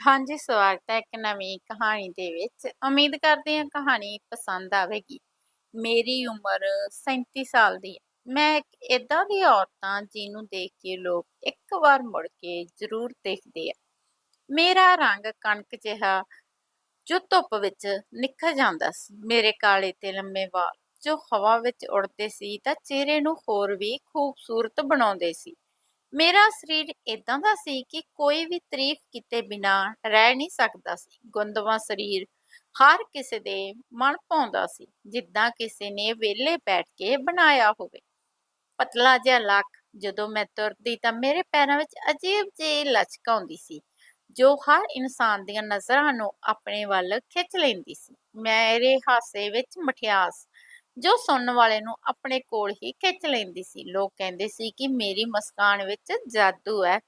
ਹਾਂਜੀ, ਸਵਾਗਤ ਹੈ ਇੱਕ ਨਵੀਂ ਕਹਾਣੀ ਦੇ ਵਿੱਚ। ਉਮੀਦ ਕਰਦੇ ਹਾਂ ਕਹਾਣੀ ਪਸੰਦ ਆਵੇਗੀ। ਮੇਰੀ ਉਮਰ 37 ਸਾਲ ਦੀ ਹੈ। ਮੈਂ ਇੱਕ ਏਦਾਂ ਦੀ ਔਰਤ ਜਿਹਨੂੰ ਦੇਖ ਕੇ ਲੋਕ ਇੱਕ ਵਾਰ ਮੁੜ ਕੇ ਜ਼ਰੂਰ ਦੇਖਦੇ ਆ। ਮੇਰਾ ਰੰਗ ਕਣਕ ਜਿਹਾ ਜੋ ਧੁੱਪ ਵਿੱਚ ਨਿੱਖਰ ਜਾਂਦਾ ਸੀ। ਮੇਰੇ ਕਾਲੇ ਤੇ ਲੰਮੇ ਵਾਲ ਜੋ ਹਵਾ ਵਿੱਚ ਉੱਡਦੇ ਸੀ ਤਾਂ ਚਿਹਰੇ ਨੂੰ ਹੋਰ ਵੀ ਖੂਬਸੂਰਤ ਬਣਾਉਂਦੇ ਸੀ। ਮੇਰਾ ਸਰੀਰ ਏਦਾਂ ਦਾ ਸੀ ਕਿ ਕੋਈ ਵੀ ਤਾਰੀਫ ਕੀਤੇ ਬਿਨਾ ਰਹਿ ਨਹੀਂ ਸਕਦਾ ਸੀ। ਗੁੰਦਵਾ ਸਰੀਰ ਹਰ ਕਿਸੇ ਦੇ ਮਨ ਭਾਉਂਦਾ ਸੀ, ਜਿੱਦਾਂ ਕਿਸੇ ਨੇ ਵਿਹਲੇ ਬੈਠ ਕੇ ਬਣਾਇਆ ਹੋਵੇ। ਪਤਲਾ ਜਿਹਾ ਲੱਕ ਜਦੋਂ ਮੈਂ ਤੁਰਦੀ ਤਾਂ ਮੇਰੇ ਪੈਰਾਂ ਵਿੱਚ ਅਜੀਬ ਜਿਹੀ ਲਚਕ ਆਉਂਦੀ ਸੀ, ਜੋ ਹਰ ਇਨਸਾਨ ਦੀਆਂ ਨਜ਼ਰਾਂ ਨੂੰ ਆਪਣੇ ਵੱਲ ਖਿੱਚ ਲੈਂਦੀ ਸੀ। ਮੇਰੇ ਹਾਸੇ ਵਿੱਚ ਮਠਿਆਸ ਜੋ ਸੁਣਨ ਵਾਲੇ ਨੂੰ ਆਪਣੇ ਕੋਲ ਹੀ ਖਿੱਚ ਲੈਂਦੀ ਸੀ। ਲੋਕ ਕਹਿੰਦੇ ਸੀ ਕਿ ਮੇਰੀ ਮੁਸਕਾਨ ਵਿੱਚ ਜਾਦੂ ਹੈ,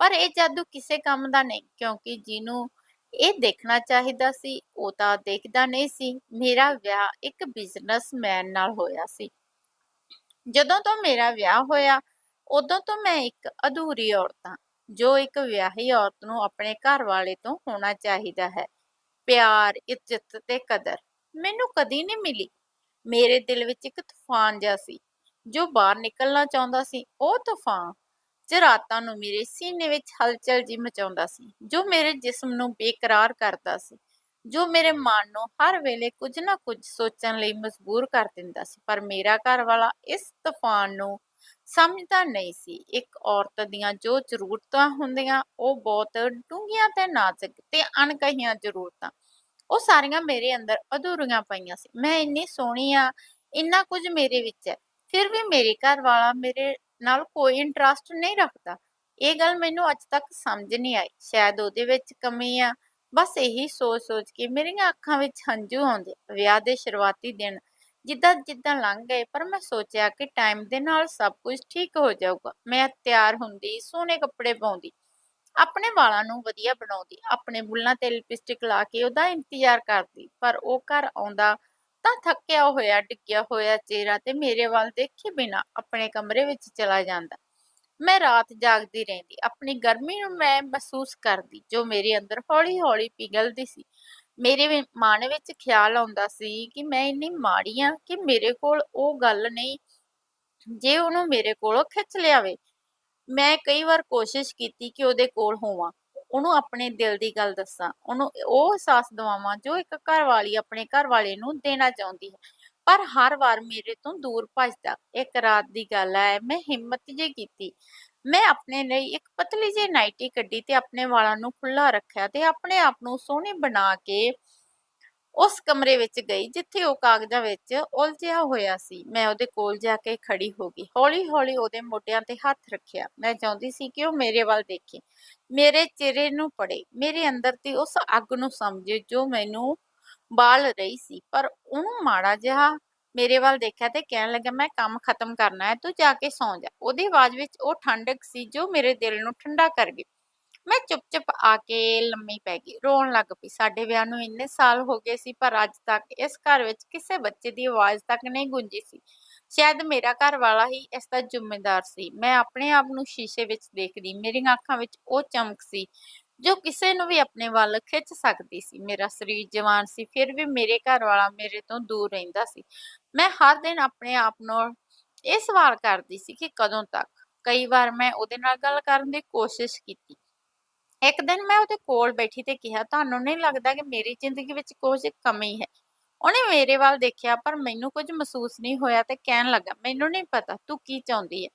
ਪਰ ਇਹ ਜਾਦੂ ਕਿਸੇ ਕੰਮ ਦਾ ਨਹੀਂ, ਕਿਉਂਕਿ ਜਿਹਨੂੰ ਇਹ ਦੇਖਣਾ ਚਾਹੀਦਾ ਸੀ, ਉਹ ਤਾਂ ਦੇਖਦਾ ਨਹੀਂ ਸੀ। ਮੇਰਾ ਵਿਆਹ ਇੱਕ ਬਿਜ਼ਨਸਮੈਨ ਨਾਲ ਹੋਇਆ ਸੀ। ਜਦੋਂ ਤੋਂ ਮੇਰਾ ਵਿਆਹ ਹੋਇਆ, ਉਦੋਂ ਤੋਂ ਮੈਂ ਇੱਕ ਅਧੂਰੀ ਔਰਤ ਹਾਂ, ਜੋ ਇੱਕ ਵਿਆਹੀ ਔਰਤ ਨੂੰ ਆਪਣੇ ਘਰ ਵਾਲੇ ਤੋਂ ਹੋਣਾ ਚਾਹੀਦਾ ਹੈ। ਪਿਆਰ, ਇੱਜ਼ਤ ਤੇ ਕਦਰ ਮੈਨੂੰ ਕਦੀ ਨਹੀਂ ਮਿਲੀ। ਮੇਰੇ ਦਿਲ ਵਿੱਚ ਇੱਕ ਤੂਫਾਨ ਜਿਹਾ ਸੀ, ਜੋ ਬਾਹਰ ਨਿਕਲਣਾ ਚਾਹੁੰਦਾ ਸੀ, ਉਹ ਤੂਫਾਨ ਚ ਰਾਤਾਂ ਨੂੰ ਮੇਰੇ ਸੀਨੇ ਵਿੱਚ ਹਲਚਲ ਜੀ ਮਚਾਉਂਦਾ ਸੀ, ਜੋ ਮੇਰੇ ਜਿਸਮ ਨੂੰ ਬੇਕਰਾਰ ਕਰਦਾ ਸੀ, ਜੋ ਮੇਰੇ ਮਨ ਨੂੰ ਹਰ ਵੇਲੇ ਕੁਝ ਨਾ ਕੁਝ ਸੋਚਣ ਲਈ ਮਜਬੂਰ ਕਰ ਦਿੰਦਾ ਸੀ, ਪਰ ਮੇਰਾ ਘਰ ਵਾਲਾ ਇਸ ਤੂਫਾਨ ਨੂੰ ਸਮਝਦਾ ਨਹੀਂ ਸੀ। ਇੱਕ ਔਰਤ ਦੀਆਂ ਜੋ ਜ਼ਰੂਰਤਾਂ ਹੁੰਦੀਆਂ, ਉਹ ਬਹੁਤ ਡੂੰਘੀਆਂ ਤੇ ਨਾਜ਼ੁਕ ਤੇ ਅਣਕਹੀਆਂ ਜ਼ਰੂਰਤਾਂ ਉਹ ਸਾਰੀਆਂ ਮੇਰੇ ਅੰਦਰ ਅਧੂਰੀਆਂ ਪਈਆਂ ਸੀ। ਮੈਂ ਇੰਨੀ ਸੋਹਣੀ ਆ, ਇੰਨਾ ਕੁਝ ਮੇਰੇ ਵਿੱਚ ਹੈ, ਫਿਰ ਵੀ ਮੇਰੇ ਘਰ ਵਾਲਾ ਮੇਰੇ ਨਾਲ ਕੋਈ ਇੰਟਰਸਟ ਨਹੀਂ ਰੱਖਦਾ। ਇਹ ਗੱਲ ਮੈਨੂੰ ਅੱਜ ਤੱਕ ਸਮਝ ਨਹੀਂ ਆਈ। ਸ਼ਾਇਦ ਉਹਦੇ ਵਿੱਚ ਕਮੀ ਆ। ਬਸ ਇਹੀ ਸੋਚ-ਸੋਚ ਕੇ ਮੇਰੀਆਂ ਅੱਖਾਂ ਵਿੱਚ ਹੰਝੂ ਆਉਂਦੇ, ਵਿਆਹ ਦੇ ਸ਼ੁਰੂਆਤੀ ਦਿਨ ਜਿੱਦਾਂ ਜਿੱਦਾਂ ਲੰਘ ਗਏ, ਪਰ ਮੈਂ ਸੋਚਿਆ ਕਿ ਟਾਈਮ ਦੇ ਨਾਲ ਸਭ ਕੁਝ ਠੀਕ ਹੋ ਜਾਊਗਾ। ਮੈਂ ਤਿਆਰ ਹੁੰਦੀ, ਸੋਹਣੇ ਕੱਪੜੇ ਪਾਉਂਦੀ ਆਪਣੇ ਵਾਲਾਂ ਨੂੰ ਵਧੀਆ ਬਣਾਉਂਦੀ, ਆਪਣੇ ਬੁੱਲਾਂ ਤੇ ਲਿਪਸਟਿਕ ਲਾ ਕੇ ਉਹਦਾ ਇੰਤਜ਼ਾਰ ਕਰਦੀ, ਪਰ ਉਹ ਘਰ ਆਉਂਦਾ ਤਾਂ ਥੱਕਿਆ ਹੋਇਆ, ਡਿੱਗਿਆ ਹੋਇਆ ਚਿਹਰਾ ਤੇ ਮੇਰੇ ਵੱਲ ਦੇਖੇ ਬਿਨਾ ਆਪਣੇ ਕਮਰੇ ਵਿੱਚ ਚਲਾ ਜਾਂਦਾ। ਮੈਂ ਰਾਤ ਜਾਗਦੀ ਰਹਿੰਦੀ, ਆਪਣੀ ਗਰਮੀ ਨੂੰ ਮੈਂ ਮਹਿਸੂਸ ਕਰਦੀ, ਜੋ ਮੇਰੇ ਅੰਦਰ ਹੌਲੀ-ਹੌਲੀ ਪਿਘਲਦੀ ਸੀ। ਮੇਰੇ ਮਨ ਵਿੱਚ ਖਿਆਲ ਆਉਂਦਾ ਸੀ ਕਿ ਮੈਂ ਇੰਨੀ ਮਾੜੀ ਆ ਕਿ ਮੇਰੇ ਕੋਲ ਉਹ ਗੱਲ ਨਹੀਂ, ਜੇ ਉਹਨੂੰ ਮੇਰੇ ਕੋਲੋਂ ਖਿੱਚ ਲਿਆਵੇ। ਮੈਂ ਕਈ ਵਾਰ ਕੋਸ਼ਿਸ਼ ਕੀਤੀ ਕਿ ਉਹਦੇ ਕੋਲ ਹੋਵਾਂ, ਉਹਨੂੰ ਆਪਣੇ ਦਿਲ ਦੀ ਗੱਲ ਦੱਸਾਂ, ਉਹਨੂੰ ਉਹ ਅਹਿਸਾਸ ਦਿਵਾਵਾਂ ਜੋ ਇੱਕ ਘਰ ਵਾਲੀ ਆਪਣੇ ਘਰ ਵਾਲੇ ਨੂੰ ਦੇਣਾ ਚਾਹੁੰਦੀ ਹੈ। ਪਰ ਹਰ ਵਾਰ ਮੇਰੇ ਤੋਂ ਦੂਰ ਭੱਜਦਾ, ਇੱਕ ਰਾਤ ਦੀ ਗੱਲ ਹੈ, ਮੈਂ ਹਿੰਮਤ ਜੇ ਕੀਤੀ। ਮੈਂ ਆਪਣੇ ਲਈ ਇੱਕ ਪਤਲੀ ਜਿਹੀ ਨਾਈਟੀ ਕੱਢੀ ਤੇ ਆਪਣੇ ਵਾਲਾਂ ਨੂੰ ਖੁੱਲਾ ਰੱਖਿਆ ਤੇ ਆਪਣੇ ਆਪ ਨੂੰ ਸੋਹਣੇ ਬਣਾ ਕੇ ਉਸ ਕਮਰੇ ਵਿੱਚ ਗਈ ਜਿੱਥੇ ਉਹ ਕਾਗਜ਼ਾਂ ਵਿੱਚ ਉਲਝਿਆ ਹੋਇਆ ਸੀ। ਮੈਂ ਉਹਦੇ ਕੋਲ ਜਾ ਕੇ ਖੜੀ ਹੋ ਗਈ। ਹੌਲੀ-ਹੌਲੀ ਉਹਦੇ ਮੋਢਿਆਂ ਤੇ ਹੱਥ ਰੱਖਿਆ। ਮੈਂ ਚਾਹੁੰਦੀ ਸੀ ਕਿ ਉਹ ਮੇਰੇ ਵੱਲ ਦੇਖੇ। ਮੇਰੇ ਚਿਹਰੇ ਨੂੰ ਪੜੇ ਮੇਰੇ ਅੰਦਰ ਦੀ ਉਸ ਅੱਗ ਨੂੰ ਸਮਝੇ ਜੋ ਮੈਨੂੰ ਬਾਲ ਰਹੀ ਸੀ। ਪਰ ਉਹਨੂੰ ਮਾੜਾ ਜਿਹਾ ਮੇਰੇ ਵੱਲ ਦੇਖਿਆ ਤੇ ਕਹਿਣ ਲੱਗਾ, ਮੈਂ ਕੰਮ ਖਤਮ ਕਰਨਾ ਹੈ, ਤੂੰ ਜਾ ਕੇ ਸੌਂ ਜਾ। ਉਹਦੀ ਆਵਾਜ਼ ਵਿੱਚ ਉਹ ਠੰਡਕ ਸੀ ਜੋ ਮੇਰੇ ਦਿਲ ਨੂੰ ਠੰਡਾ ਕਰ ਗਈ। ਮੈਂ ਚੁੱਪ-ਚੁੱਪ ਆ ਕੇ ਲੰਮੀ ਪੈ ਗਈ, ਰੋਣ ਲੱਗ ਪਈ। ਸਾਡੇ ਵਿਆਹ ਨੂੰ ਇੰਨੇ ਸਾਲ ਹੋ ਗਏ ਸੀ, ਪਰ ਅੱਜ ਤੱਕ ਇਸ ਘਰ ਵਿੱਚ ਕਿਸੇ ਬੱਚੇ ਦੀ ਆਵਾਜ਼ ਤੱਕ ਨਹੀਂ ਗੂੰਜੀ ਸੀ। ਸ਼ਾਇਦ ਮੇਰਾ ਘਰ ਵਾਲਾ ਹੀ ਇਸ ਦਾ ਜ਼ਿੰਮੇਦਾਰ ਸੀ। ਮੈਂ ਆਪਣੇ ਆਪ ਨੂੰ ਸ਼ੀਸ਼ੇ ਵਿੱਚ ਦੇਖਦੀ, ਮੇਰੀਆਂ ਅੱਖਾਂ ਵਿੱਚ ਉਹ ਚਮਕ ਸੀ, ਜੋ ਕਿਸੇ ਨੂੰ ਵੀ ਆਪਣੇ ਵੱਲ ਖਿੱਚ ਸਕਦੀ ਸੀ। ਮੇਰਾ ਸਰੀਰ ਜਵਾਨ ਸੀ, ਫਿਰ ਵੀ ਮੇਰੇ ਘਰ ਵਾਲਾ ਮੇਰੇ ਤੋਂ ਦੂਰ ਰਹਿੰਦਾ ਸੀ। ਮੈਂ ਹਰ ਦਿਨ ਆਪਣੇ ਆਪ ਨੂੰ ਇਹ ਸਵਾਲ ਕਰਦੀ ਸੀ ਕਿ ਕਦੋਂ ਤੱਕ? ਕਈ ਵਾਰ ਮੈਂ ਉਹਦੇ ਨਾਲ ਗੱਲ ਕਰਨ ਦੀ ਕੋਸ਼ਿਸ਼ ਕੀਤੀ। ਇੱਕ ਦਿਨ ਮੈਂ ਉਹਦੇ ਕੋਲ ਬੈਠੀ ਤੇ ਕਿਹਾ, ਤੁਹਾਨੂੰ ਨਹੀਂ ਲੱਗਦਾ ਕਿ ਮੇਰੀ ਜ਼ਿੰਦਗੀ ਵਿੱਚ ਕੁਝ ਕਮੀ ਹੈ? ਉਹਨੇ ਮੇਰੇ ਵੱਲ ਦੇਖਿਆ, ਪਰ ਮੈਨੂੰ ਕੁਝ ਮਹਿਸੂਸ ਨਹੀਂ ਹੋਇਆ ਤੇ ਕਹਿਣ ਲੱਗਾ, ਮੈਨੂੰ ਨਹੀਂ ਪਤਾ, ਤੂੰ ਕੀ ਚਾਹੁੰਦੀ ਹੈ?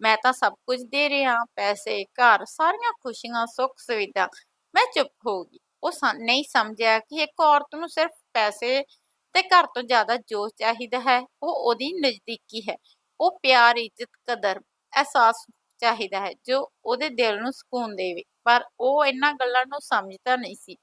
ਮੈਂ ਤਾਂ ਸਭ ਕੁਝ ਦੇ ਰਿਹਾ ਪੈਸੇ, ਘਰ, ਸਾਰੀਆਂ ਖੁਸ਼ੀਆਂ, ਸੁੱਖ ਸੁਵਿਧਾ। ਮੈਂ ਚੁੱਪ ਹੋ ਗਈ। ਉਹ ਨਹੀਂ ਸਮਝਿਆ ਕਿ ਇੱਕ ਔਰਤ ਨੂੰ ਸਿਰਫ ਪੈਸੇ ਤੇ ਘਰ ਤੋਂ ਜ਼ਿਆਦਾ ਜੋਸ਼ ਚਾਹੀਦਾ ਹੈ, ਉਹ ਉਹਦੀ ਨਜ਼ਦੀਕੀ ਹੈ। ਉਹ ਪਿਆਰ, ਇੱਜ਼ਤ, ਕਦਰ, ਅਹਿਸਾਸ ਚਾਹੀਦਾ ਹੈ, ਜੋ ਉਹਦੇ ਦਿਲ ਨੂੰ ਸਕੂਨ ਦੇਵੇ। ਪਰ ਉਹ ਇਹਨਾਂ ਗੱਲਾਂ ਨੂੰ ਸਮਝਦਾ ਨਹੀਂ ਸੀ।